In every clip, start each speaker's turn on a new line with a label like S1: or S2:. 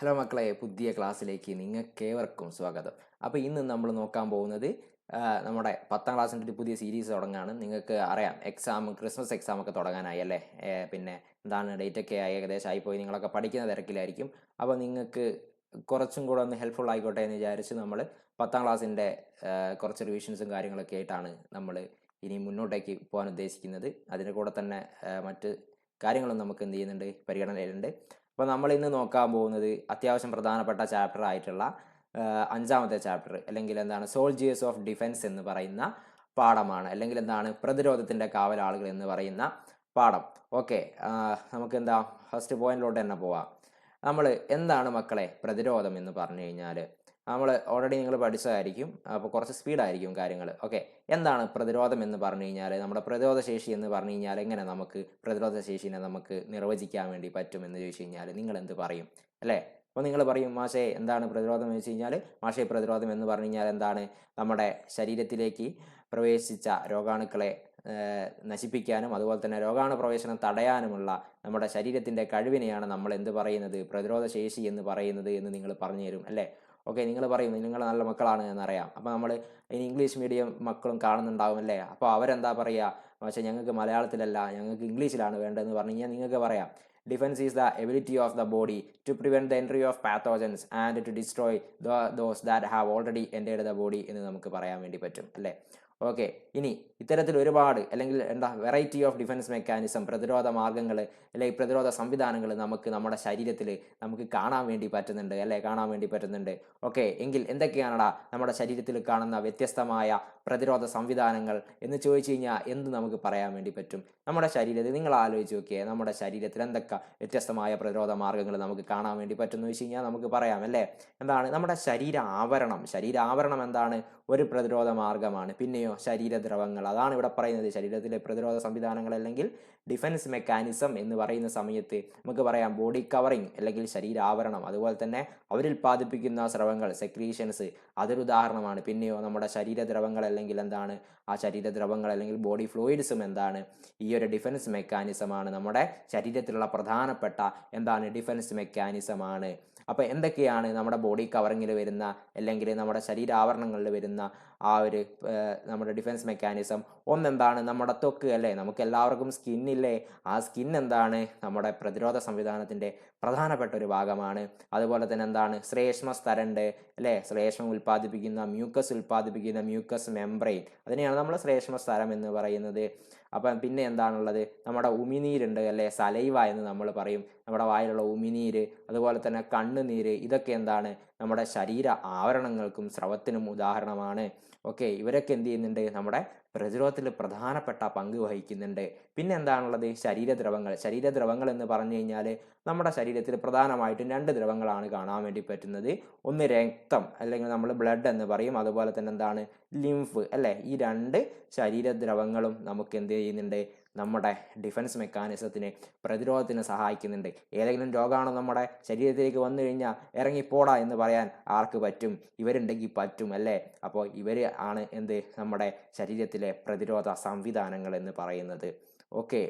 S1: Hello മക്കളെ പുതിയ ക്ലാസ്സിലേക്ക് നിങ്ങൾക്കേവർക്കും സ്വാഗതം. അപ്പോൾ ഇന്ന് നമ്മൾ നോക്കാൻ പോകുന്നത് നമ്മുടെ പത്താം ക്ലാസ്സിന്റെ ഒരു പുതിയ സീരീസ് തുടങ്ങാണ്. നിങ്ങൾക്ക് അറിയാം എക്സാം ക്രിസ്മസ് എക്സാം ഒക്കെ തുടങ്ങാനായി അല്ലേ? പിന്നെ എന്താണ് ഡേറ്റ് ഒക്കെ ആയി ഏകദേശം ആയിപ്പോയി നിങ്ങളൊക്കെ പഠിക്കുന്ന തിരക്കിലായിരിക്കും. അപ്പോൾ നിങ്ങൾക്ക് കുറച്ചും കൂടെ ഒന്ന് ഹെൽപ്ഫുൾ ആയിക്കോട്ടെ എന്ന് വിചാരിച്ച് നമ്മൾ പത്താം ക്ലാസ്സിന്റെ കുറച്ച് റിവിഷൻസും കാര്യങ്ങളൊക്കെ ആയിട്ടാണ് നമ്മൾ ഇനി മുന്നോട്ടേക്ക് പോകാൻ ഉദ്ദേശിക്കുന്നത്. അതിന്റെ കൂടെ തന്നെ മറ്റ് കാര്യങ്ങളും നമുക്ക് എന്ത് ചെയ്യുന്നുണ്ട് പരിഗണനയിലുണ്ട്. അപ്പോൾ നമ്മൾ ഇന്ന് നോക്കാൻ പോകുന്നത് അത്യാവശ്യം പ്രധാനപ്പെട്ട ചാപ്റ്റർ ആയിട്ടുള്ള അഞ്ചാമത്തെ ചാപ്റ്റർ അല്ലെങ്കിൽ എന്താണ് സോൾജിയേഴ്സ് ഓഫ് ഡിഫൻസ് എന്ന് പറയുന്ന പാഠമാണ് അല്ലെങ്കിൽ എന്താണ് പ്രതിരോധത്തിന്റെ കാവലാളുകൾ എന്ന് പറയുന്ന പാഠം. ഓക്കെ നമുക്ക് എന്താ ഫസ്റ്റ് പോയിന്റിലോട്ട് തന്നെ പോവാം. നമ്മൾ എന്താണ് മക്കളെ പ്രതിരോധം എന്ന് പറഞ്ഞു കഴിഞ്ഞാൽ നമ്മൾ ഓൾറെഡി നിങ്ങൾ പഠിച്ചതായിരിക്കും. അപ്പോൾ കുറച്ച് സ്പീഡായിരിക്കും കാര്യങ്ങൾ ഓക്കെ എന്താണ് പ്രതിരോധം എന്ന് പറഞ്ഞു കഴിഞ്ഞാൽ നമ്മുടെ പ്രതിരോധ ശേഷി എന്ന് പറഞ്ഞു കഴിഞ്ഞാൽ എങ്ങനെ നമുക്ക് പ്രതിരോധ ശേഷിനെ നമുക്ക് നിർവചിക്കാൻ വേണ്ടി പറ്റും എന്ന് ചോദിച്ചു കഴിഞ്ഞാൽ നിങ്ങൾ എന്ത് പറയും? അല്ലേ? അപ്പോൾ നിങ്ങൾ പറയും മാഷേ എന്താണ് പ്രതിരോധം? എന്ന് വെച്ച് കഴിഞ്ഞാൽ മാഷേ പ്രതിരോധം എന്ന് പറഞ്ഞു കഴിഞ്ഞാൽ എന്താണ് നമ്മുടെ ശരീരത്തിലേക്ക് പ്രവേശിച്ച രോഗാണുക്കളെ നശിപ്പിക്കാനും അതുപോലെ തന്നെ രോഗാണു പ്രവേശനം തടയാനുമുള്ള നമ്മുടെ ശരീരത്തിന്റെ കഴിവിനെയാണ് നമ്മൾ എന്ത് പറയുന്നത്? പ്രതിരോധ ശേഷി എന്ന് പറയുന്നത് എന്ന് നിങ്ങൾ പറഞ്ഞു തരും. അല്ലേ? ഓക്കെ നിങ്ങൾ പറയും നിങ്ങൾ നല്ല മക്കളാണ് എന്നറിയാം. അപ്പോൾ നമ്മൾ ഇനി ഇംഗ്ലീഷ് മീഡിയം മക്കളും കാണുന്നുണ്ടാവും അല്ലേ? അപ്പോൾ അവരെന്താ പറയുക പക്ഷേ ഞങ്ങൾക്ക് മലയാളത്തിലല്ല ഞങ്ങൾക്ക് ഇംഗ്ലീഷിലാണ് വേണ്ടതെന്ന് പറഞ്ഞു കഴിഞ്ഞാൽ നിങ്ങൾക്ക് പറയാം. Defence is the ability of the body to prevent the entry of pathogens and to destroy those that have already entered the body എന്ന് നമുക്ക് പറയാൻ വേണ്ടി പറ്റും അല്ലേ? ഓക്കെ ഇനി ഇത്തരത്തിൽ ഒരുപാട് അല്ലെങ്കിൽ എന്താ വെറൈറ്റി ഓഫ് ഡിഫൻസ് മെക്കാനിസം പ്രതിരോധ മാർഗങ്ങൾ അല്ലെങ്കിൽ പ്രതിരോധ സംവിധാനങ്ങൾ നമുക്ക് നമ്മുടെ ശരീരത്തിൽ നമുക്ക് കാണാൻ വേണ്ടി പറ്റുന്നുണ്ട് അല്ലേ? കാണാൻ വേണ്ടി പറ്റുന്നുണ്ട്. ഓക്കെ എങ്കിൽ എന്തൊക്കെയാണടാ നമ്മുടെ ശരീരത്തിൽ കാണുന്ന വ്യത്യസ്തമായ പ്രതിരോധ സംവിധാനങ്ങൾ എന്ന് ചോദിച്ചു കഴിഞ്ഞാൽ എന്ത് നമുക്ക് പറയാൻ വേണ്ടി പറ്റും? നമ്മുടെ ശരീരത്തിൽ നിങ്ങൾ ആലോചിച്ച് നോക്കിയേ നമ്മുടെ ശരീരത്തിൽ എന്തൊക്കെ വ്യത്യസ്തമായ പ്രതിരോധ മാർഗങ്ങൾ നമുക്ക് കാണാൻ വേണ്ടി പറ്റും എന്ന് വെച്ച് കഴിഞ്ഞാൽ നമുക്ക് പറയാം അല്ലേ? എന്താണ് നമ്മുടെ ശരീര ആവരണം ശരീരാവരണം എന്താണ്? ഒരു പ്രതിരോധ മാർഗമാണ്. പിന്നെയോ ശരീരദ്രവങ്ങൾ അതാണ് ഇവിടെ പറയുന്നത്. ശരീരത്തിലെ പ്രതിരോധ സംവിധാനങ്ങൾ അല്ലെങ്കിൽ ഡിഫൻസ് മെക്കാനിസം എന്ന് പറയുന്ന സമയത്ത് നമുക്ക് പറയാം ബോഡി കവറിങ് അല്ലെങ്കിൽ ശരീരാവരണം. അതുപോലെ തന്നെ അവരുൽപ്പാദിപ്പിക്കുന്ന സ്രവങ്ങൾ സെക്രീഷൻസ് അതൊരു ഉദാഹരണമാണ്. പിന്നെയോ നമ്മുടെ ശരീരദ്രവങ്ങൾ അല്ലെങ്കിൽ എന്താണ്? ആ ശരീരദ്രവങ്ങൾ അല്ലെങ്കിൽ ബോഡി ഫ്ലൂയിഡ്സും എന്താണ്? ഈ ഒരു ഡിഫൻസ് മെക്കാനിസമാണ് നമ്മുടെ ശരീരത്തിലുള്ള പ്രധാനപ്പെട്ട എന്താണ്? ഡിഫൻസ് മെക്കാനിസമാണ് അപ്പോൾ എന്തൊക്കെയാണ് നമ്മുടെ ബോഡി കവറിങ്ങിൽ വരുന്ന അല്ലെങ്കിൽ നമ്മുടെ ശരീരാവരണങ്ങളിൽ വരുന്ന ആ ഒരു നമ്മുടെ ഡിഫൻസ് മെക്കാനിസം ഒന്നെന്താണ് നമ്മുടെ ത്വക്ക് അല്ലേ? നമുക്ക് എല്ലാവർക്കും സ്കിന്നില്ലേ ആ സ്കിൻ എന്താണ് നമ്മുടെ പ്രതിരോധ സംവിധാനത്തിന്റെ പ്രധാനപ്പെട്ട ഒരു ഭാഗമാണ്. അതുപോലെ തന്നെ എന്താണ്? ശ്രേഷ്മ സ്തരണ്ട് അല്ലേ? ശ്രേഷ്മം ഉൽപ്പാദിപ്പിക്കുന്ന മ്യൂക്കസ് ഉൽപ്പാദിപ്പിക്കുന്ന മ്യൂക്കസ് മെംബ്രെയിൻ അതിനെയാണ് നമ്മൾ ശ്രേഷ്മ സ്ഥലം എന്ന് പറയുന്നത്. അപ്പം പിന്നെ എന്താണുള്ളത്? നമ്മുടെ ഉമിനീരുണ്ട് അല്ലേ? സലൈവ എന്ന് നമ്മൾ പറയും. നമ്മുടെ വായിലുള്ള ഉമിനീര് അതുപോലെ തന്നെ കണ്ണുനീര് ഇതൊക്കെ എന്താണ്? നമ്മുടെ ശരീര ആവരണങ്ങൾക്കും സ്രവത്തിനും ഉദാഹരണമാണ്. ഓക്കെ ഇവരൊക്കെ എന്ത് ചെയ്യുന്നുണ്ട്? നമ്മുടെ പ്രതിരോധത്തിൽ പ്രധാനപ്പെട്ട പങ്ക് വഹിക്കുന്നുണ്ട്. പിന്നെ എന്താണുള്ളത് ശരീരദ്രവങ്ങൾ. ശരീരദ്രവങ്ങൾ എന്ന് പറഞ്ഞു കഴിഞ്ഞാൽ നമ്മുടെ ശരീരത്തിൽ പ്രധാനമായിട്ടും രണ്ട് ദ്രവങ്ങളാണ് കാണാൻ വേണ്ടി പറ്റുന്നത്. ഒന്ന് രക്തം അല്ലെങ്കിൽ നമ്മൾ ബ്ലഡ് എന്ന് പറയും. അതുപോലെ തന്നെ എന്താണ്? ലിംഫ് അല്ലേ? ഈ രണ്ട് ശരീരദ്രവങ്ങളും നമുക്ക് എന്ത് ചെയ്യുന്നുണ്ട്? നമ്മുടെ ഡിഫൻസ് മെക്കാനിസത്തിനെ പ്രതിരോധത്തിന് സഹായിക്കുന്നുണ്ട്. ഏതെങ്കിലും രോഗമാണ് നമ്മുടെ ശരീരത്തിലേക്ക് വന്നു കഴിഞ്ഞാൽ ഇറങ്ങിപ്പോടാ എന്ന് പറയാൻ ആർക്ക് പറ്റും? ഇവരുണ്ടെങ്കിൽ പറ്റും അല്ലേ? അപ്പോൾ ഇവർ ആണ് എന്ത്? നമ്മുടെ ശരീരത്തിലെ പ്രതിരോധ സംവിധാനങ്ങൾ എന്ന് പറയുന്നത്. ഓക്കെ.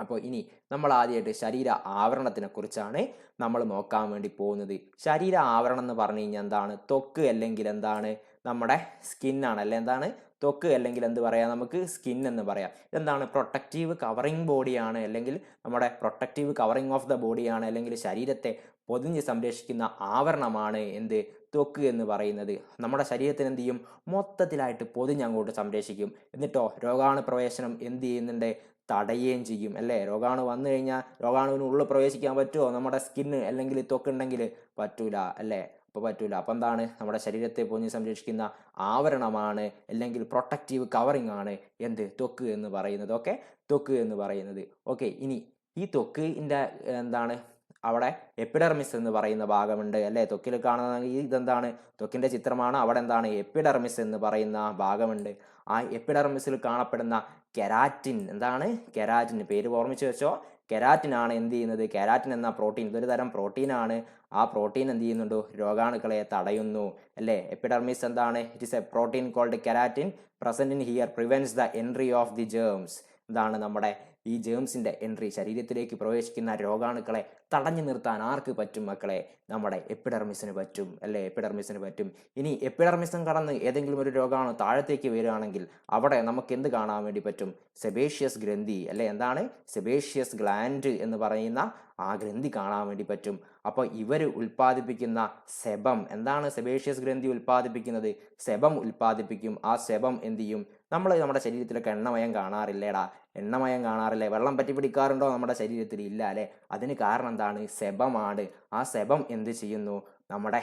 S1: അപ്പോൾ ഇനി നമ്മൾ ആദ്യമായിട്ട് ശരീര ആവരണത്തിനെ കുറിച്ചാണ് നമ്മൾ നോക്കാൻ വേണ്ടി പോകുന്നത്. ശരീര ആവരണം എന്ന് പറഞ്ഞു കഴിഞ്ഞാൽ എന്താണ്? തൊക്ക് അല്ലെങ്കിൽ എന്താണ്? നമ്മുടെ സ്കിന്നാണ് അല്ലെ? എന്താണ്? ത്വക്ക് അല്ലെങ്കിൽ എന്ത് പറയാം നമുക്ക് സ്കിൻ എന്ന് പറയാം. ഇതെന്താണ്? പ്രൊട്ടക്റ്റീവ് കവറിങ് ബോഡിയാണ് അല്ലെങ്കിൽ നമ്മുടെ പ്രൊട്ടക്റ്റീവ് കവറിങ് ഓഫ് ദ ബോഡിയാണ് അല്ലെങ്കിൽ ശരീരത്തെ പൊതിഞ്ഞ് സംരക്ഷിക്കുന്ന ആവരണമാണ് എന്ത്? ത്വക്ക് എന്ന് പറയുന്നത്. നമ്മുടെ ശരീരത്തിന് എന്ത് ചെയ്യും? മൊത്തത്തിലായിട്ട് പൊതിഞ്ഞ് അങ്ങോട്ട് സംരക്ഷിക്കും. എന്നിട്ടോ രോഗാണു പ്രവേശനം എന്ത് ചെയ്യുന്നുണ്ട്? തടയുകയും ചെയ്യും. അല്ലേ? രോഗാണു വന്നു കഴിഞ്ഞാൽ രോഗാണുവിന് ഉള്ളിൽ പ്രവേശിക്കാൻ പറ്റുമോ? നമ്മുടെ സ്കിന്ന് അല്ലെങ്കിൽ ത്വക്കുണ്ടെങ്കിൽ പറ്റൂല. അല്ലേ? അപ്പോൾ പറ്റൂല. അപ്പം എന്താണ്? നമ്മുടെ ശരീരത്തെ പൊഞ്ഞ് സംരക്ഷിക്കുന്ന ആവരണമാണ് അല്ലെങ്കിൽ പ്രൊട്ടക്റ്റീവ് കവറിങ് ആണ് എന്ത്? ത്വക്ക് എന്ന് പറയുന്നത്. ഓക്കെ ത്വക്ക് എന്ന് പറയുന്നത്. ഓക്കെ ഇനി ഈ ത്വക്കിന്റെ എന്താണ്? അവിടെ എപ്പിഡർമിസ് എന്ന് പറയുന്ന ഭാഗമുണ്ട് അല്ലേ? ത്വക്കിൽ കാണുന്ന ഈ ഇതെന്താണ് ത്വക്കിന്റെ ചിത്രമാണ്. അവിടെ എന്താണ്? എപ്പിഡർമിസ് എന്ന് പറയുന്ന ഭാഗമുണ്ട്. ആ എപ്പിഡർമിസിൽ കാണപ്പെടുന്ന കെരാറ്റിൻ എന്താണ്? കെരാറ്റിൻ പേര് ഓർമ്മിച്ച് വെച്ചോ. കെരാറ്റിൻ ആണ് എന്ത് ചെയ്യുന്നത്? കെരാറ്റിൻ എന്ന പ്രോട്ടീൻ ഇതൊരു തരം പ്രോട്ടീനാണ് ആ പ്രോട്ടീൻ എന്ത് ചെയ്യുന്നുണ്ട്? രോഗാണുക്കളെ തടയുന്നു. അല്ലേ? എപ്പിഡർമിസ് എന്താണ്? It is a protein called keratin present in here prevents the entry of the germs ഇതാണ് നമ്മുടെ ഈ ജേംസിന്റെ എൻട്രി ശരീരത്തിലേക്ക് പ്രവേശിക്കുന്ന രോഗാണുക്കളെ തടഞ്ഞു നിർത്താൻ ആർക്ക് പറ്റും മക്കളെ? നമ്മുടെ എപ്പിഡർമിസിന് പറ്റും അല്ലേ? എപ്പിഡർമിസിന് പറ്റും. ഇനി എപ്പിഡർമിസം കടന്ന് ഏതെങ്കിലും ഒരു രോഗാണു താഴത്തേക്ക് വരികയാണെങ്കിൽ അവിടെ നമുക്ക് എന്ത് കാണാൻ വേണ്ടി പറ്റും? സെബേഷ്യസ് ഗ്രന്ഥി അല്ലെ? എന്താണ്? സെബേഷ്യസ് ഗ്ലാൻഡ് എന്ന് പറയുന്ന ആ ഗ്രന്ഥി കാണാൻ വേണ്ടി പറ്റും. അപ്പോൾ ഇവർ ഉൽപ്പാദിപ്പിക്കുന്ന സെബം എന്താണ് സെബേഷ്യസ് ഗ്രന്ഥി ഉൽപ്പാദിപ്പിക്കുന്നത്? സെബം ഉൽപ്പാദിപ്പിക്കും. ആ സെബം എന്ത് ചെയ്യും? നമ്മൾ നമ്മുടെ ശരീരത്തിലൊക്കെ എണ്ണമയം കാണാറില്ലേടാ. എണ്ണമയം കാണാറില്ലേ? വെള്ളം പറ്റി പിടിക്കാറുണ്ടോ നമ്മുടെ ശരീരത്തിൽ? ഇല്ല അല്ലേ? അതിന് കാരണം എന്താണ്? സെബമാണ്. ആ സെബം എന്ത് ചെയ്യുന്നു? നമ്മുടെ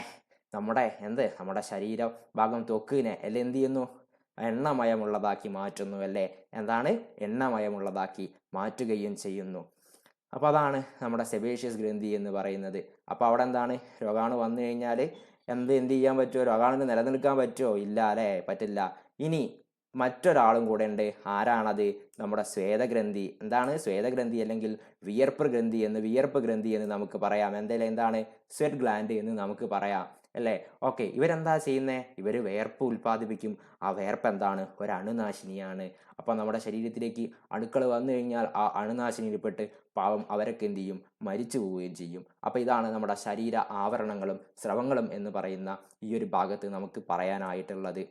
S1: നമ്മുടെ എന്ത്? നമ്മുടെ ശരീര ഭാഗം തൊക്കിനെ അല്ലെ എന്ത് ചെയ്യുന്നു? എണ്ണമയമുള്ളതാക്കി മാറ്റുന്നു അല്ലേ? എന്താണ്? എണ്ണമയമുള്ളതാക്കി മാറ്റുകയും ചെയ്യുന്നു. അപ്പോൾ അതാണ് നമ്മുടെ സെബേഷ്യസ് ഗ്രന്ഥി എന്ന് പറയുന്നത്. അപ്പോൾ അവിടെ എന്താണ്? രോഗാണു വന്നു കഴിഞ്ഞാൽ എന്ത് എന്ത് ചെയ്യാൻ പറ്റുമോ രോഗാണുവിന് നിലനിൽക്കാൻ പറ്റുമോ ഇല്ല അല്ലേ? പറ്റില്ല. ഇനി മറ്റൊരാളും കൂടെ ഉണ്ട് ആരാണത്? നമ്മുടെ സ്വേദഗ്രന്ഥി എന്താണ് സ്വേദഗ്രന്ഥി അല്ലെങ്കിൽ വിയർപ്പ് ഗ്രന്ഥി എന്ന് വിയർപ്പ് ഗ്രന്ഥി എന്ന് നമുക്ക് പറയാം. എന്തായാലും എന്താണ്? സ്വെറ്റ് ഗ്ലാൻഡ് എന്ന് നമുക്ക് പറയാം. അല്ലേ? ഓക്കെ. ഇവരെന്താ ചെയ്യുന്നത് ഇവർ വേർപ്പ് ഉൽപ്പാദിപ്പിക്കും. ആ വേർപ്പ് എന്താണ്? ഒരു അണുനാശിനിയാണ്. അപ്പം നമ്മുടെ ശരീരത്തിലേക്ക് അണുക്കൾ വന്നു കഴിഞ്ഞാൽ ആ അണുനാശിനിയിൽപ്പെട്ട് പാവം അവരൊക്കെ എന്ത് ചെയ്യും? മരിച്ചു പോവുകയും ചെയ്യും. അപ്പോൾ ഇതാണ് നമ്മുടെ ശരീര ആവരണങ്ങളും സ്രവങ്ങളും എന്ന് പറയുന്ന ഈ ഒരു ഭാഗത്ത് നമുക്ക് പറയാനായിട്ടുള്ളത്.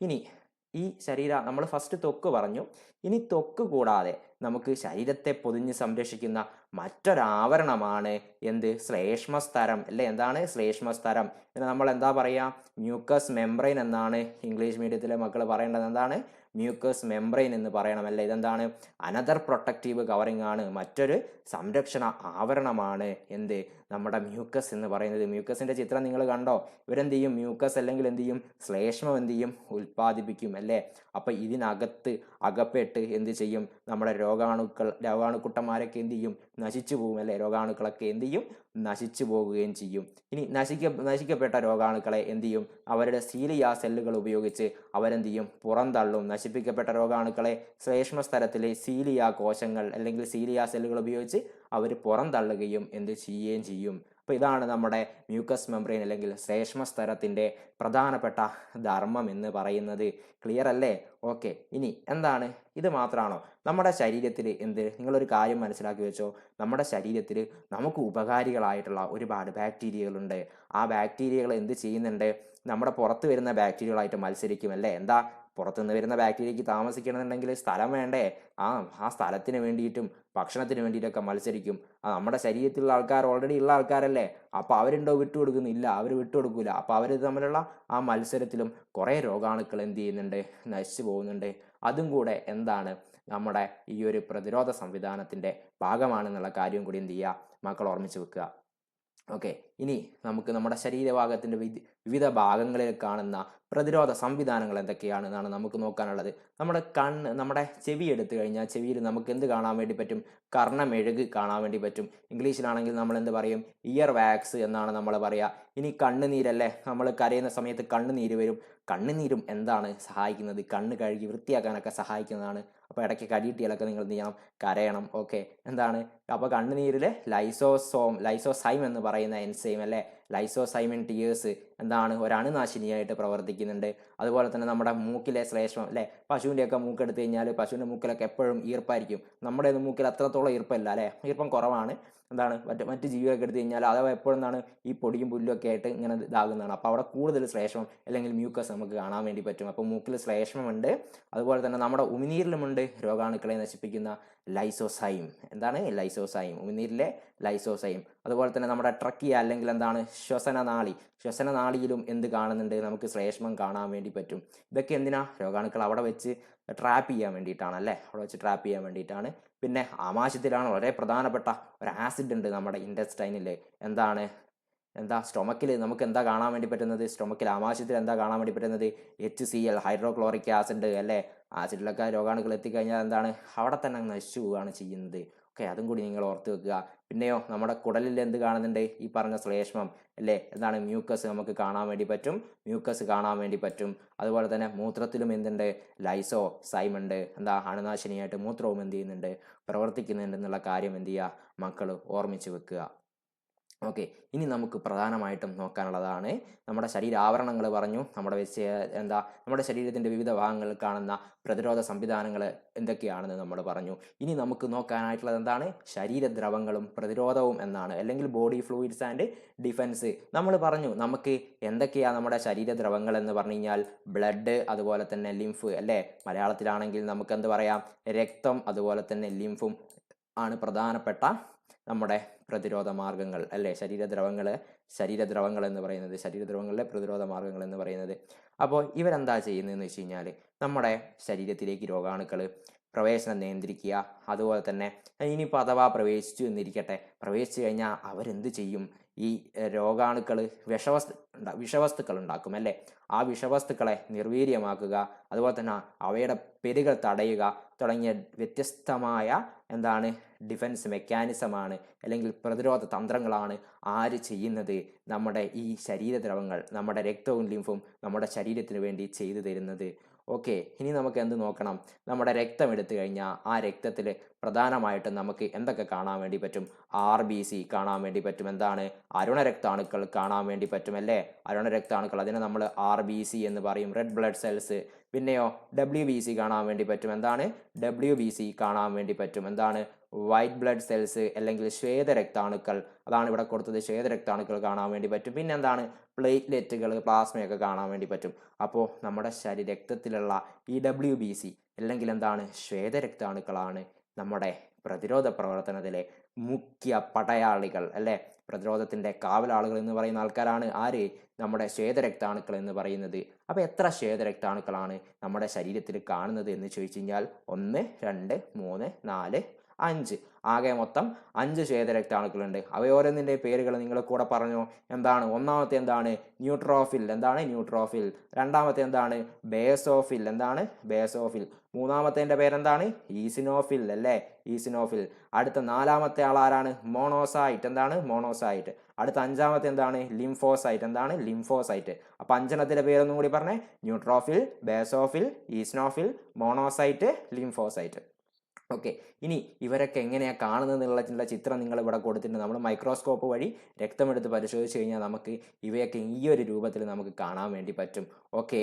S1: ഇനി ഈ ശരീര നമ്മൾ ഫസ്റ്റ് തൊക്ക് പറഞ്ഞു. ഇനി തൊക്ക് കൂടാതെ നമുക്ക് ശരീരത്തെ പൊതിഞ്ഞ് സംരക്ഷിക്കുന്ന മറ്റൊരാവരണമാണ് എന്ത്? ശ്ലേഷ്മസ്തരം. അല്ലെ? എന്താണ് ശ്ലേഷ്മസ്തരം? എന്ന് നമ്മൾ എന്താ പറയുക മ്യൂക്കസ് മെംബ്രെയിൻ എന്നാണ് ഇംഗ്ലീഷ് മീഡിയത്തിലെ മക്കൾ പറയേണ്ടത്. എന്താണ്? മ്യൂക്കസ് മെംബ്രെയിൻ എന്ന് പറയണമല്ലേ? ഇതെന്താണ്? അനദർ പ്രൊട്ടക്റ്റീവ് കവറിംഗ് ആണ്. മറ്റൊരു സംരക്ഷണ ആവരണമാണ്. എന്ത്? നമ്മുടെ മ്യൂക്കസ് എന്ന് പറയുന്നത്. മ്യൂക്കസിന്റെ ചിത്രം നിങ്ങൾ കണ്ടോ? ഇവരെന്ത് ചെയ്യും? മ്യൂക്കസ് അല്ലെങ്കിൽ എന്ത് ചെയ്യും? ശ്ലേഷ്മം എന്ത് ചെയ്യും? ഉൽപ്പാദിപ്പിക്കും അല്ലേ? അപ്പൊ ഇതിനകത്ത് അകപ്പെട്ട് എന്ത് ചെയ്യും? നമ്മുടെ രോഗാണുക്കൾ രോഗാണുക്കുട്ടന്മാരൊക്കെ എന്ത് ചെയ്യും? നശിച്ചു പോകും അല്ലേ രോഗാണുക്കളൊക്കെ എന്ത് ചെയ്യും? നശിച്ചു പോകുകയും ചെയ്യും. ഇനി നശിക്ക നശിക്കപ്പെട്ട രോഗാണുക്കളെ എന്ത് ചെയ്യും? അവരുടെ സീലിയ സെല്ലുകൾ ഉപയോഗിച്ച് അവരെന്ത് ചെയ്യും? പുറന്തള്ളും. നശിപ്പിക്കപ്പെട്ട രോഗാണുക്കളെ ശ്ലേഷ്മ സ്ഥലത്തിലെ സീലിയ കോശങ്ങൾ അല്ലെങ്കിൽ സീലിയ സെല്ലുകൾ ഉപയോഗിച്ച് അവർ പുറന്തള്ളുകയും എന്ത് ചെയ്യുകയും ചെയ്യും. അപ്പോൾ ഇതാണ് നമ്മുടെ മ്യൂക്കസ് മെംബ്രെയിൻ അല്ലെങ്കിൽ ശ്രേഷ്മസ്തരത്തിന്റെ പ്രധാനപ്പെട്ട ധർമ്മം എന്ന് പറയുന്നത്. ക്ലിയർ അല്ലേ? ഓക്കെ ഇനി എന്താണ്? ഇത് മാത്രമാണോ നമ്മുടെ ശരീരത്തിൽ എന്ത്? നിങ്ങളൊരു കാര്യം മനസ്സിലാക്കി വെച്ചോ. നമ്മുടെ ശരീരത്തിൽ നമുക്ക് ഉപകാരികളായിട്ടുള്ള ഒരുപാട് ബാക്ടീരിയകളുണ്ട് ആ ബാക്ടീരിയകൾ എന്ത് ചെയ്യുന്നുണ്ട്? നമ്മുടെ പുറത്ത് വരുന്ന ബാക്ടീരിയകളായിട്ട് മത്സരിക്കും അല്ലേ? എന്താ? പുറത്തുനിന്ന് വരുന്ന ബാക്ടീരിയക്ക് താമസിക്കണമെന്നുണ്ടെങ്കിൽ സ്ഥലം വേണ്ടേ? ആ ആ സ്ഥലത്തിന് വേണ്ടിയിട്ടും ഭക്ഷണത്തിന് വേണ്ടിയിട്ടൊക്കെ മത്സരിക്കും. നമ്മുടെ ശരീരത്തിലുള്ള ആൾക്കാർ ഓൾറെഡി ഉള്ള ആൾക്കാരല്ലേ? അപ്പോൾ അവരുണ്ടോ വിട്ടുകൊടുക്കുന്നില്ല അവർ വിട്ടുകൊടുക്കില്ല അപ്പോൾ അവർ തമ്മിലുള്ള ആ മത്സരത്തിലും കുറേ രോഗാണുക്കൾ എന്ത് ചെയ്യുന്നുണ്ട്? നശിച്ചു പോകുന്നുണ്ട്. അതും കൂടെ എന്താണ് നമ്മുടെ ഈ ഒരു പ്രതിരോധ സംവിധാനത്തിന്റെ ഭാഗമാണെന്നുള്ള കാര്യം കൂടി എന്ത് ചെയ്യുക? മക്കൾ ഓർമ്മിച്ച് വെക്കുക. ഓക്കെ ഇനി നമുക്ക് നമ്മുടെ ശരീരഭാഗത്തിന്റെ വിവിധ ഭാഗങ്ങളിൽ കാണുന്ന പ്രതിരോധ സംവിധാനങ്ങൾ എന്തൊക്കെയാണ് എന്നാണ് നമുക്ക് നോക്കാനുള്ളത്. നമ്മുടെ കണ്ണ് നമ്മുടെ ചെവി എടുത്തു കഴിഞ്ഞാൽ ചെവിയിൽ നമുക്ക് എന്ത് കാണാൻ വേണ്ടി പറ്റും? കർണമെഴുക് കാണാൻ വേണ്ടി പറ്റും. ഇംഗ്ലീഷിലാണെങ്കിൽ നമ്മൾ എന്ത് പറയും? ഇയർ വാക്സ് എന്നാണ് നമ്മൾ പറയുക ഇനി കണ്ണുനീരല്ലേ? നമ്മൾ കരയുന്ന സമയത്ത് കണ്ണുനീര് വരും. കണ്ണുനീരും എന്താണ് സഹായിക്കുന്നത്? കണ്ണ് കഴുകി വൃത്തിയാക്കാനൊക്കെ സഹായിക്കുന്നതാണ്. അപ്പോൾ ഇടയ്ക്ക് കടിയിട്ടിയാലൊക്കെ നിങ്ങൾ എന്ത് ചെയ്യണം? കരയണം. ഓക്കെ. എന്താണ്? അപ്പോൾ കണ്ണുനീരിൽ ലൈസോസോം ലൈസോസൈം എന്ന് പറയുന്ന എൻസൈം അല്ലേ ലൈസോസൈമിൻ ടിയേഴ്സ് എന്താണ്? ഒരണുനാശിനിയായിട്ട് പ്രവർത്തിക്കുന്നുണ്ട്. അതുപോലെ തന്നെ നമ്മുടെ മൂക്കിലെ ശ്രേഷ്ഠം അല്ലേ? പശുവിന്റെയൊക്കെ മൂക്കെടുത്ത് കഴിഞ്ഞാൽ പശുവിന്റെ മൂക്കിലൊക്കെ എപ്പോഴും ഈർപ്പായിരിക്കും. നമ്മുടെ മൂക്കിൽ അത്രത്തോളം ഈർപ്പമില്ല അല്ലേ? ഈർപ്പം കുറവാണ്. എന്താണ് മറ്റ് മറ്റ് ജീവികളൊക്കെ എടുത്തു കഴിഞ്ഞാൽ അഥവാ എപ്പോഴെന്നാണ് ഈ പൊടിയും പുല്ലും ഒക്കെ ആയിട്ട് ഇങ്ങനെ ഇതാകുന്നതാണ്. അപ്പോൾ അവിടെ കൂടുതൽ ശ്ലേഷ്മം അല്ലെങ്കിൽ മ്യൂക്കസ് നമുക്ക് കാണാൻ വേണ്ടി പറ്റും. അപ്പോൾ മൂക്കിൽ ശ്ലേഷമുണ്ട് അതുപോലെ തന്നെ നമ്മുടെ ഉമിനീരിലുമുണ്ട്. രോഗാണുക്കളെ നശിപ്പിക്കുന്ന ലൈസോസൈം. എന്താണ്? ലൈസോസൈം. ഉമിനീരിലെ ലൈസോസൈം. അതുപോലെ തന്നെ നമ്മുടെ ട്രക്കിയ അല്ലെങ്കിൽ എന്താണ്? ശ്വസനനാളി. ശ്വസനനാളിയിലും എന്ത് കാണുന്നുണ്ട്? നമുക്ക് ശ്ലേഷ്മം കാണാൻ വേണ്ടി പറ്റും. ഇതൊക്കെ എന്തിനാ? രോഗാണുക്കൾ അവിടെ വെച്ച് ട്രാപ്പ് ചെയ്യാൻ വേണ്ടിയിട്ടാണ് അല്ലേ? അവിടെ വെച്ച് ട്രാപ്പ് ചെയ്യാൻ വേണ്ടിയിട്ടാണ്. പിന്നെ ആമാശയത്തിലാണ് വളരെ പ്രധാനപ്പെട്ട ഒരു ആസിഡ് ഉണ്ട് നമ്മുടെ ഇൻഡസ്റ്റൈനിൽ എന്താണ്? എന്താ? സ്റ്റൊമക്കിൽ നമുക്ക് എന്താ കാണാൻ വേണ്ടി പറ്റുന്നത്? സ്റ്റൊമക്കിൽ ആമാശയത്തിൽ എന്താ കാണാൻ വേണ്ടി പറ്റുന്നത്? H C L hydrochloric acid അല്ലേ? ആസിഡിലൊക്കെ രോഗാണുക്കൾ എത്തിക്കഴിഞ്ഞാൽ എന്താണ്? അവിടെ തന്നെ നശിച്ചു പോവുകയാണ് ചെയ്യുന്നത്. ഓക്കെ അതും കൂടി നിങ്ങൾ ഓർത്ത് വെക്കുക. പിന്നെയോ നമ്മുടെ കുടലിൽ എന്ത് കാണുന്നുണ്ട്? ഈ പറഞ്ഞ ശ്ലേഷ്മം അല്ലേ? എന്താണ് മ്യൂക്കസ് നമുക്ക് കാണാൻ വേണ്ടി പറ്റും? മ്യൂക്കസ് കാണാൻ വേണ്ടി പറ്റും. അതുപോലെ തന്നെ മൂത്രത്തിലും എന്തുണ്ട്? ലൈസോ സൈമുണ്ട് എന്താ? അണുനാശിനിയായിട്ട് മൂത്രവും എന്ത് ചെയ്യുന്നുണ്ട്? പ്രവർത്തിക്കുന്നുണ്ട് എന്നുള്ള കാര്യം എന്ത് ചെയ്യുക? മക്കൾ ഓർമ്മിച്ച് വെക്കുക. ഓക്കെ ഇനി നമുക്ക് പ്രധാനമായിട്ടും നോക്കാനുള്ളതാണ് നമ്മുടെ ശരീരാവരണങ്ങൾ പറഞ്ഞു നമ്മുടെ എന്താ നമ്മുടെ ശരീരത്തിന്റെ വിവിധ ഭാഗങ്ങളിൽ കാണുന്ന പ്രതിരോധ സംവിധാനങ്ങൾ എന്തൊക്കെയാണെന്ന് നമ്മൾ പറഞ്ഞു. ഇനി നമുക്ക് നോക്കാനായിട്ടുള്ളത് എന്താണ്? ശരീരദ്രവങ്ങളും പ്രതിരോധവും എന്നാണ്. അല്ലെങ്കിൽ ബോഡി ഫ്ലൂയിഡ്സ് ആൻഡ് ഡിഫൻസ് നമ്മൾ പറഞ്ഞു നമുക്ക് എന്തൊക്കെയാണ് നമ്മുടെ ശരീരദ്രവങ്ങൾ എന്ന് പറഞ്ഞു കഴിഞ്ഞാൽ ബ്ലഡ് അതുപോലെ തന്നെ ലിംഫ് അല്ലേ? മലയാളത്തിലാണെങ്കിൽ നമുക്ക് എന്ത് പറയാം? രക്തം അതുപോലെ തന്നെ ലിംഫും ആണ് പ്രധാനപ്പെട്ട നമ്മുടെ പ്രതിരോധ മാർഗങ്ങൾ അല്ലേ? ശരീരദ്രവങ്ങൾ ശരീരദ്രവങ്ങൾ എന്ന് പറയുന്നത് ശരീരദ്രവങ്ങളിലെ പ്രതിരോധ മാർഗങ്ങൾ എന്ന് പറയുന്നത്. അപ്പോൾ ഇവരെന്താ ചെയ്യുന്നതെന്ന് വെച്ച് കഴിഞ്ഞാൽ നമ്മുടെ ശരീരത്തിലേക്ക് രോഗാണുക്കൾ പ്രവേശനം നിയന്ത്രിക്കുക. അതുപോലെ തന്നെ ഇനിയിപ്പോൾ അഥവാ പ്രവേശിച്ചു എന്നിരിക്കട്ടെ പ്രവേശിച്ചു കഴിഞ്ഞാൽ അവരെന്ത് ചെയ്യും? ഈ രോഗാണുക്കൾ വിഷവസ്തു വിഷവസ്തുക്കൾ ഉണ്ടാക്കും അല്ലേ? ആ വിഷവസ്തുക്കളെ നിർവീര്യമാക്കുക അതുപോലെ തന്നെ അവയുടെ പെരുകൾ തടയുക തുടങ്ങിയ വ്യത്യസ്തമായ എന്താണ് ഡിഫൻസ് മെക്കാനിസമാണ് അല്ലെങ്കിൽ പ്രതിരോധ തന്ത്രങ്ങളാണ് ആര് ചെയ്യുന്നത് നമ്മുടെ ഈ ശരീരദ്രവങ്ങൾ നമ്മുടെ രക്തവും ലിംഫും നമ്മുടെ ശരീരത്തിന് വേണ്ടി ചെയ്തു തരുന്നത്. ഓക്കെ ഇനി നമുക്ക് എന്ത് നോക്കണം? നമ്മുടെ രക്തം എടുത്തു കഴിഞ്ഞാൽ ആ രക്തത്തിൽ പ്രധാനമായിട്ടും നമുക്ക് എന്തൊക്കെ കാണാൻ വേണ്ടി പറ്റും? ആർ ബി സി കാണാൻ വേണ്ടി പറ്റും. എന്താണ്? അരുണരക്താണുക്കൾ കാണാൻ വേണ്ടി പറ്റും അല്ലേ? അരുണരക്താണുക്കൾ അതിനെ നമ്മൾ ആർ ബി സി എന്ന് പറയും. റെഡ് ബ്ലഡ് സെൽസ് പിന്നെയോ ഡബ്ല്യു ബി സി കാണാൻ വേണ്ടി പറ്റും. എന്താണ്? ഡബ്ല്യു ബി സി കാണാൻ വേണ്ടി പറ്റും. എന്താണ്? വൈറ്റ് ബ്ലഡ് സെൽസ് അല്ലെങ്കിൽ ശ്വേതരക്താണുക്കൾ അതാണ് ഇവിടെ കൊടുത്തത്. ശ്വേതരക്താണുക്കൾ കാണാൻ വേണ്ടി പറ്റും. പിന്നെ എന്താണ്? പ്ലേറ്റ്ലെറ്റുകൾ പ്ലാസ്മയൊക്കെ കാണാൻ വേണ്ടി പറ്റും. അപ്പോൾ നമ്മുടെ ശരീര രക്തത്തിലുള്ള ഈ ഡബ്ല്യു ബി സി അല്ലെങ്കിൽ എന്താണ്? ശ്വേതരക്താണുക്കളാണ് നമ്മുടെ പ്രതിരോധ പ്രവർത്തനത്തിലെ മുഖ്യ പടയാളികൾ അല്ലെ? പ്രതിരോധത്തിന്റെ കാവലാളുകൾ എന്ന് പറയുന്ന ആൾക്കാരാണ് ആര്? നമ്മുടെ ശ്വേതരക്താണുക്കൾ എന്ന് പറയുന്നത്. അപ്പോൾ എത്ര ശ്വേതരക്താണുക്കളാണ് നമ്മുടെ ശരീരത്തിൽ കാണുന്നത് എന്ന് ചോദിച്ചു കഴിഞ്ഞാൽ ഒന്ന് രണ്ട് മൂന്ന് നാല് അഞ്ച്. ആകെ മൊത്തം അഞ്ച് ശ്വേതരക്താണുക്കളുണ്ട് അവയോരോന്നിന്റെ പേരുകൾ നിങ്ങൾ കൂടെ പറഞ്ഞു. എന്താണ്? ഒന്നാമത്തെ എന്താണ്? ന്യൂട്രോഫിൽ. എന്താണ്? ന്യൂട്രോഫിൽ. രണ്ടാമത്തെ എന്താണ്? ബേസോഫിൽ. എന്താണ്? ബേസോഫിൽ. മൂന്നാമത്തേന്റെ പേരെന്താണ്? ഈസിനോഫിൽ അല്ലേ? ഈസിനോഫിൽ. അടുത്ത നാലാമത്തെ ആളാരാണ് മോണോസൈറ്റ്. എന്താണ്? മോണോസൈറ്റ്. അടുത്ത അഞ്ചാമത്തെ എന്താണ്? ലിംഫോസൈറ്റ്. എന്താണ്? ലിംഫോസൈറ്റ്. അപ്പം അഞ്ചെണ്ണത്തിന്റെ പേരൊന്നും കൂടി പറഞ്ഞേ. Neutrophil basophil eosinophil monocyte lymphocyte. Okay. ഇനി ഇവരൊക്കെ എങ്ങനെയാണ് കാണുന്നത് എന്നുള്ള ചിത്രം നിങ്ങൾ ഇവിടെ കൊടുത്തിട്ടുണ്ട്. നമ്മൾ മൈക്രോസ്കോപ്പ് വഴി രക്തമെടുത്ത് പരിശോധിച്ച് കഴിഞ്ഞാൽ നമുക്ക് ഇവയൊക്കെ ഈ ഒരു രൂപത്തിൽ നമുക്ക് കാണാൻ വേണ്ടി പറ്റും. ഓക്കെ.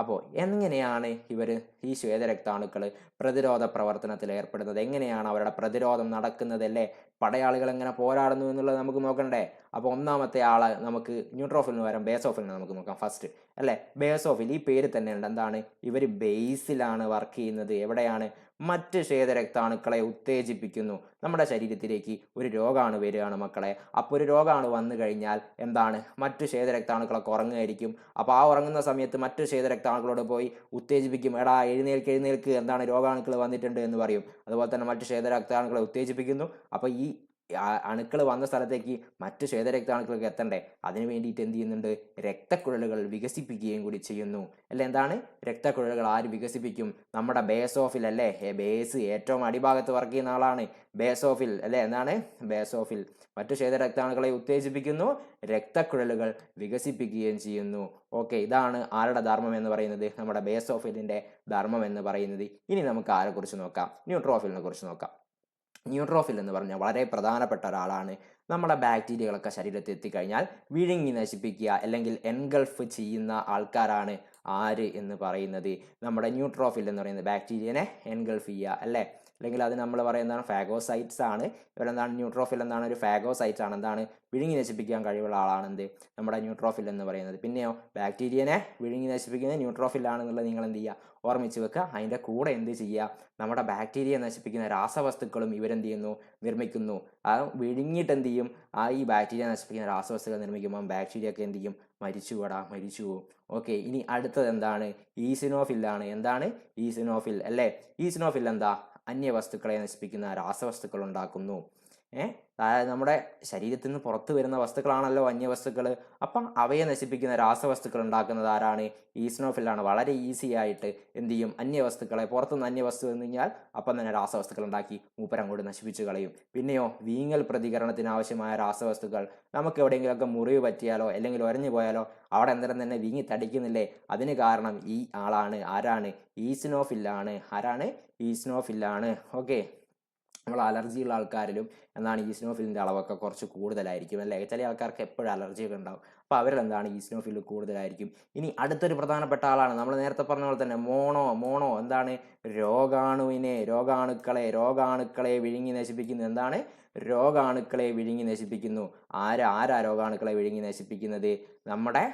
S1: അപ്പോൾ എങ്ങനെയാണ് ഇവർ ഈ ശ്വേതരക്താണുക്കൾ പ്രതിരോധ പ്രവർത്തനത്തിൽ ഏർപ്പെടുന്നത്? എങ്ങനെയാണ് അവരുടെ പ്രതിരോധം നടക്കുന്നതല്ലേ പടയാളികൾ എങ്ങനെ പോരാടുന്നു എന്നുള്ളത് നമുക്ക് നോക്കണ്ടേ? അപ്പോൾ ഒന്നാമത്തെ ആൾ നമുക്ക് ന്യൂട്രോഫിലിന് പകരം ബേസോഫിലിന് നമുക്ക് നോക്കാം ഫസ്റ്റ്. അല്ലേ? ബേസോഫിൽ ഈ പേര് തന്നെ ഉണ്ട് എന്താണ്? ഇവർ ബേസിലാണ് വർക്ക് ചെയ്യുന്നത്. എവിടെയാണ്? മറ്റ് ശ്വേതരക്താണുക്കളെ ഉത്തേജിപ്പിക്കുന്നു. നമ്മുടെ ശരീരത്തിലേക്ക് ഒരു രോഗമാണ് വരികയാണ് മക്കളെ. അപ്പോൾ ഒരു രോഗമാണ് വന്നു കഴിഞ്ഞാൽ എന്താണ്? മറ്റു ശ്വേതരക്താണുക്കളൊക്കെ ഉറങ്ങുമായിരിക്കും. അപ്പോൾ ആ ഉറങ്ങുന്ന സമയത്ത് മറ്റു ശ്വേതരക്താണുക്കളോട് പോയി ഉത്തേജിപ്പിക്കും. എടാ എഴുന്നേൽക്ക് എഴുന്നേൽക്ക്. എന്താണ് രോഗാണുക്കൾ വന്നിട്ടുണ്ട് എന്ന് പറയും. അതുപോലെ തന്നെ മറ്റു ശ്വേതരക്താണുക്കളെ ഉത്തേജിപ്പിക്കുന്നു. അപ്പോൾ ഈ അണുക്കൾ വന്ന സ്ഥലത്തേക്ക് മറ്റ് ശ്വേതരക്താണുക്കൾക്ക് എത്തണ്ടേ? അതിനു വേണ്ടിയിട്ട് എന്ത് ചെയ്യുന്നുണ്ട്? രക്തക്കുഴലുകൾ വികസിപ്പിക്കുകയും കൂടി ചെയ്യുന്നു. അല്ലെ? എന്താണ്? രക്തക്കുഴലുകൾ ആര് വികസിപ്പിക്കും? നമ്മുടെ ബേസ് ഓഫിൽ അല്ലേ? ബേസ് ഏറ്റവും അടിഭാഗത്ത് വർക്ക് ചെയ്യുന്ന ആളാണ്. ബേസ് ഓഫിൽ അല്ലേ? എന്താണ്? ബേസ് ഓഫിൽ മറ്റു ശ്വേതരക്താണുക്കളെ ഉത്തേജിപ്പിക്കുന്നു രക്തക്കുഴലുകൾ വികസിപ്പിക്കുകയും ചെയ്യുന്നു. ഓക്കെ ഇതാണ് ആരുടെ ധർമ്മം എന്ന് പറയുന്നത്? നമ്മുടെ ബേസ് ബേസോഫിലിന്റെ ധർമ്മം എന്ന് പറയുന്നത്. ഇനി നമുക്ക് ആരെക്കുറിച്ച് നോക്കാം? ന്യൂട്രോഫിലിനെ കുറിച്ച് നോക്കാം. ന്യൂട്രോഫിൽ എന്ന് പറഞ്ഞാൽ വളരെ പ്രധാനപ്പെട്ട ഒരാളാണ്. നമ്മുടെ ബാക്ടീരിയകളൊക്കെ ശരീരത്തിൽ എത്തിക്കഴിഞ്ഞാൽ വിഴുങ്ങി നശിപ്പിക്കുക അല്ലെങ്കിൽ എൻഗൾഫ് ചെയ്യുന്ന ആൾക്കാരാണ് ആര് എന്ന് പറയുന്നത്. നമ്മുടെ ന്യൂട്രോഫിൽ എന്ന് പറയുന്നത് ബാക്ടീരിയനെ എൻഗൾഫ് ചെയ്യുക അല്ലേ? അല്ലെങ്കിൽ അത് നമ്മൾ പറയുന്നതാണ് ഫാഗോസൈറ്റ്സ് ആണ്. ഇവരെന്താണ് ന്യൂട്രോഫിൽ എന്താണ്? ഒരു ഫാഗോസൈറ്റ് ആണ്. എന്താണ്? വിഴുങ്ങി നശിപ്പിക്കാൻ കഴിവുള്ള ആളാണ് എന്ത്? നമ്മുടെ ന്യൂട്രോഫിൽ എന്ന് പറയുന്നത്. പിന്നെയോ ബാക്ടീരിയനെ വിഴുങ്ങി നശിപ്പിക്കുന്നത് ന്യൂട്രോഫിൽ ആണെന്നുള്ളത് നിങ്ങൾ എന്ത് ചെയ്യുക? ഓർമ്മിച്ച് വെക്കുക. അതിന്റെ കൂടെ എന്ത് ചെയ്യുക? നമ്മുടെ ബാക്ടീരിയ നശിപ്പിക്കുന്ന രാസവസ്തുക്കളും ഇവരെന്ത് ചെയ്യുന്നു? നിർമ്മിക്കുന്നു. ആ വിഴുങ്ങിയിട്ട് എന്ത് ചെയ്യും? ആ ഈ ബാക്ടീരിയ നശിപ്പിക്കുന്ന രാസവസ്തുക്കൾ നിർമ്മിക്കുമ്പോൾ ബാക്ടീരിയ ഒക്കെ എന്ത് ചെയ്യും? മരിച്ചു പോടാ മരിച്ചു പോകും ഓക്കെ ഇനി അടുത്തത് എന്താണ്? ഈസിനോഫിൽ ആണ്. എന്താണ്? ഈസിനോഫിൽ. അല്ലേ? ഈസിനോഫിൽ എന്താ? അന്യവസ്തുക്കളെ നശിപ്പിക്കുന്ന രാസവസ്തുക്കൾ ഉണ്ടാക്കുന്നു. നമ്മുടെ ശരീരത്തിൽ നിന്ന് പുറത്തു വരുന്ന വസ്തുക്കളാണല്ലോ വന്യവസ്തുക്കൾ അപ്പം അവയെ നശിപ്പിക്കുന്ന രാസവസ്തുക്കൾ ഉണ്ടാക്കുന്നത് ആരാണ്? ഈസ്നോഫിലാണ് വളരെ ഈസി ആയിട്ട് എന്ത് ചെയ്യും? അന്യവസ്തുക്കളെ പുറത്തുനിന്ന് അന്യവസ്തു എന്ന് കഴിഞ്ഞാൽ അപ്പം തന്നെ രാസവസ്തുക്കൾ ഉണ്ടാക്കി മൂപ്പരം അങ്ങോട്ട് നശിപ്പിച്ചു കളയും. പിന്നെയോ വീങ്ങൽ പ്രതികരണത്തിന് ആവശ്യമായ രാസവസ്തുക്കൾ. നമുക്ക് എവിടെയെങ്കിലുമൊക്കെ മുറിവ് പറ്റിയാലോ അല്ലെങ്കിൽ ഒരഞ്ഞു പോയാലോ അവിടെ എന്തരം തന്നെ വീങ്ങി തടിക്കുന്നില്ലേ? അതിന് കാരണം ഈ ആളാണ്. ആരാണ്? ഈസ്നോഫില്ലാണ്. ആരാണ്? ഈസ്നോഫില്ലാണ്. ഓക്കെ. നമ്മൾ അലർജി ഉള്ള ആൾക്കാരിലും എന്താണ് ഈസ്നോഫിലിന്റെ അളവൊക്കെ കുറച്ച് കൂടുതലായിരിക്കും അല്ലേ? ചില ആൾക്കാർക്ക് എപ്പോഴും അലർജിയൊക്കെ ഉണ്ടാവും. അപ്പോൾ അവരിലെന്താണ് ഈസ്നോഫിൽ കൂടുതലായിരിക്കും? ഇനി അടുത്തൊരു പ്രധാനപ്പെട്ട ആളാണ്. നമ്മൾ നേരത്തെ പറഞ്ഞ പോലെ തന്നെ മോണോ മോണോ എന്താണ്? രോഗാണുവിനെ രോഗാണുക്കളെ രോഗാണുക്കളെ വിഴുങ്ങി നശിപ്പിക്കുന്നു. എന്താണ്? രോഗാണുക്കളെ വിഴുങ്ങി നശിപ്പിക്കുന്നു. ആരാ ആരാ രോഗാണുക്കളെ വിഴുങ്ങി നശിപ്പിക്കുന്നത്? നമ്മുടെ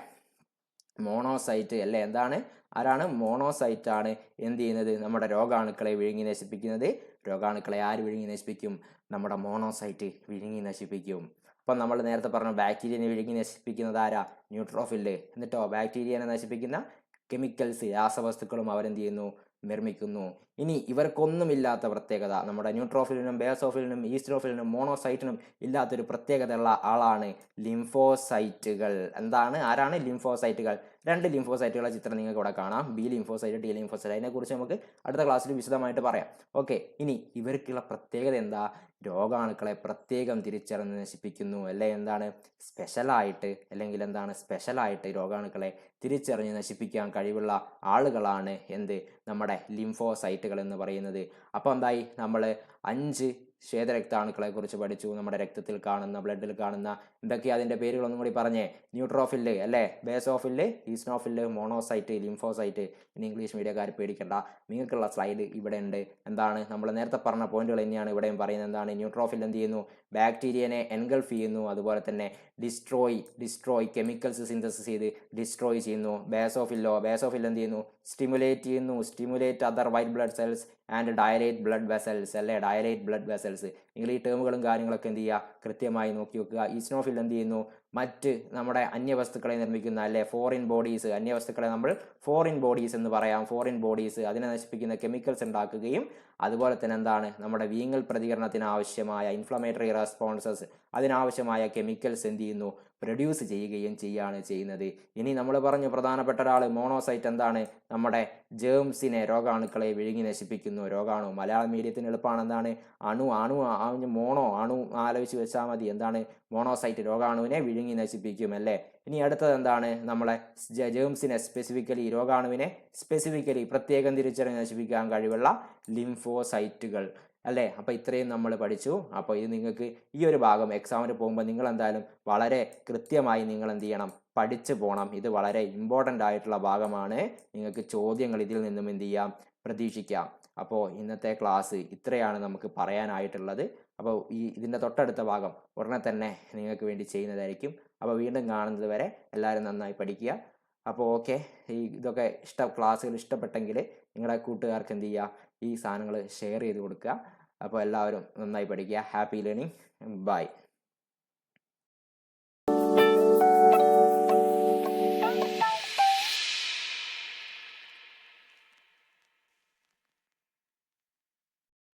S1: മോണോസൈറ്റ് അല്ലേ? എന്താണ്? ആരാണ്? മോണോസൈറ്റ് ആണ് എന്ത് ചെയ്യുന്നത്? നമ്മുടെ രോഗാണുക്കളെ വിഴുങ്ങി നശിപ്പിക്കുന്നത്. രോഗാണുക്കളെ ആര് വിഴുങ്ങി നശിപ്പിക്കും? നമ്മുടെ മോണോസൈറ്റ് വിഴുങ്ങി നശിപ്പിക്കും. അപ്പം നമ്മൾ നേരത്തെ പറഞ്ഞ ബാക്ടീരിയനെ വിഴുങ്ങി നശിപ്പിക്കുന്നത് ആരാ? ന്യൂട്രോഫില്ല്. എന്നിട്ടോ? ബാക്ടീരിയനെ നശിപ്പിക്കുന്ന കെമിക്കൽസ് രാസവസ്തുക്കളും അവരെന്ത് ചെയ്യുന്നു? നിർമ്മിക്കുന്നു. ഇനി ഇവർക്കൊന്നുമില്ലാത്ത പ്രത്യേകത. നമ്മുടെ ന്യൂട്രോഫിലിനും ബേസോഫിലിനും ഈസ്ട്രോഫിലിനും മോണോസൈറ്റിനും ഇല്ലാത്തൊരു പ്രത്യേകതയുള്ള ആളാണ് ലിംഫോസൈറ്റുകൾ. എന്താണ്? ആരാണ് ലിംഫോസൈറ്റുകൾ? രണ്ട് ലിംഫോസൈറ്റുകളുടെ ചിത്രം നിങ്ങൾക്ക് ഇവിടെ കാണാം. ബി ലിംഫോസൈറ്റ് ടി ലിംഫോസൈറ്റ് അതിനെക്കുറിച്ച് നമുക്ക് അടുത്ത ക്ലാസ്സിൽ വിശദമായിട്ട് പറയാം. ഓക്കെ ഇനി ഇവർക്കുള്ള പ്രത്യേകത എന്താ? രോഗാണുക്കളെ പ്രത്യേകം തിരിച്ചറിഞ്ഞ് നശിപ്പിക്കുന്നു അല്ലെ? എന്താണ്? സ്പെഷ്യലായിട്ട് അല്ലെങ്കിൽ എന്താണ് സ്പെഷ്യലായിട്ട് രോഗാണുക്കളെ തിരിച്ചറിഞ്ഞ് നശിപ്പിക്കാൻ കഴിവുള്ള ആളുകളാണ് എന്ത്? നമ്മുടെ ലിംഫോസൈറ്റുകൾ എന്ന് പറയുന്നത്. അപ്പോൾ എന്തായി? നമ്മൾ അഞ്ച് ശ്വേതരക്താണുക്കളെ കുറിച്ച് പഠിച്ചു. നമ്മുടെ രക്തത്തിൽ കാണുന്ന ബ്ലഡിൽ കാണുന്ന എന്തൊക്കെ അതിന്റെ പേരുകളൊന്നും കൂടി പറഞ്ഞേ? ന്യൂട്രോഫില്ല് അല്ലേ? Basophil eosinophil monocyte lymphocyte. ഇനി ഇംഗ്ലീഷ് മീഡിയക്കാർ പേടിക്കണ്ട. നിങ്ങൾക്കുള്ള സ്ലൈഡ് ഇവിടെ ഉണ്ട്. എന്താണ്? നമ്മൾ നേരത്തെ പറഞ്ഞ പോയിന്റുകൾ തന്നെയാണ് ഇവിടെയും പറയുന്നത്. എന്താണ്? ന്യൂട്രോഫിൽ എന്ത് ചെയ്യുന്നു? ബാക്ടീരിയനെ എൻഗൾഫ് ചെയ്യുന്നു. അതുപോലെ തന്നെ ഡിസ്ട്രോയ് ഡിസ്ട്രോയ് കെമിക്കൽസ് സിന്തസിസ് ചെയ്ത് ഡിസ്ട്രോയ് ചെയ്യുന്നു. ബേസോഫില്ലോ ബേസോഫിൽ എന്ത് ചെയ്യുന്നു? സ്റ്റിമുലേറ്റ് ചെയ്യുന്നു. Stimulate other white blood cells and dilate blood vessels അല്ലേ? Dilate blood vessels. നിങ്ങൾ ഈ ടേമുകളും കാര്യങ്ങളൊക്കെ എന്ത് ചെയ്യുക? കൃത്യമായി നോക്കി വെക്കുക. ഈസ്നോഫിൽ എന്ത് ചെയ്യുന്നു? മറ്റ് നമ്മുടെ അന്യവസ്തുക്കളെ നിർമ്മിക്കുന്ന അല്ലെ? Foreign bodies. അന്യവസ്തുക്കളെ നമ്മൾ ഫോറിൻ ബോഡീസ് എന്ന് പറയാം. Foreign bodies. അതിനെ നശിപ്പിക്കുന്ന കെമിക്കൽസ് ഉണ്ടാക്കുകയും അതുപോലെ തന്നെ എന്താണ് നമ്മുടെ വീങ്ങൽ പ്രതികരണത്തിന് ആവശ്യമായ ഇൻഫ്ലമേറ്ററി റെസ്പോൺസസ് അതിനാവശ്യമായ കെമിക്കൽസ് എന്ത് ചെയ്യുന്നു? പ്രൊഡ്യൂസ് ചെയ്യുകയും ചെയ്യുകയാണ് ചെയ്യുന്നത്. ഇനി നമ്മൾ പറഞ്ഞു പ്രധാനപ്പെട്ട ഒരാൾ മോണോസൈറ്റ് എന്താണ്? നമ്മുടെ ജേംസിനെ രോഗാണുക്കളെ വിഴുങ്ങി നശിപ്പിക്കുന്നു. രോഗാണു. മലയാള മീഡിയത്തിന് എളുപ്പമാണ് എന്താണ്? അണു അണു മോണോ അണു ആലോചിച്ച് വെച്ചാൽ മതി. എന്താണ്? മോണോസൈറ്റ് രോഗാണുവിനെ വിഴുങ്ങി നശിപ്പിക്കും അല്ലേ? ഇനി അടുത്തത് എന്താണ്? നമ്മളെ ജേംസിനെ സ്പെസിഫിക്കലി രോഗാണുവിനെ സ്പെസിഫിക്കലി പ്രത്യേകം തിരിച്ചറിഞ്ഞ് നശിപ്പിക്കാൻ കഴിവുള്ള ലിംഫോസൈറ്റുകൾ അല്ലേ? അപ്പോൾ ഇത്രയും നമ്മൾ പഠിച്ചു. അപ്പോൾ ഇത് നിങ്ങൾക്ക് ഈ ഒരു ഭാഗം എക്സാമിന് പോകുമ്പോൾ നിങ്ങൾ എന്തായാലും വളരെ കൃത്യമായി നിങ്ങൾ എന്ത് ചെയ്യണം പഠിച്ചു പോകണം ഇത് വളരെ ഇമ്പോർട്ടന്റ് ആയിട്ടുള്ള ഭാഗമാണ്. നിങ്ങൾക്ക് ചോദ്യങ്ങൾ ഇതിൽ നിന്നും എന്ത് ചെയ്യാം പ്രതീക്ഷിക്കാം. അപ്പോൾ ഇന്നത്തെ ക്ലാസ് ഇത്രയാണ് നമുക്ക് പറയാനായിട്ടുള്ളത്. അപ്പോൾ ഈ ഇതിന്റെ തൊട്ടടുത്ത ഭാഗം ഉടനെ തന്നെ നിങ്ങൾക്ക് വേണ്ടി ചെയ്യുന്നതായിരിക്കും. അപ്പോൾ വീണ്ടും കാണുന്നത് വരെ എല്ലാവരും നന്നായി പഠിക്കുക. അപ്പോൾ ഓക്കെ ഈ ഇതൊക്കെ ഇഷ്ട ക്ലാസ്സുകൾ ഇഷ്ടപ്പെട്ടെങ്കിൽ നിങ്ങളുടെ കൂട്ടുകാർക്ക് എന്ത് ചെയ്യുക ഈ സാധനങ്ങൾ ഷെയർ ചെയ്ത് കൊടുക്കുക അപ്പോൾ എല്ലാവരും നന്നായി പഠിക്കുക ഹാപ്പി ലേണിംഗ് ബൈ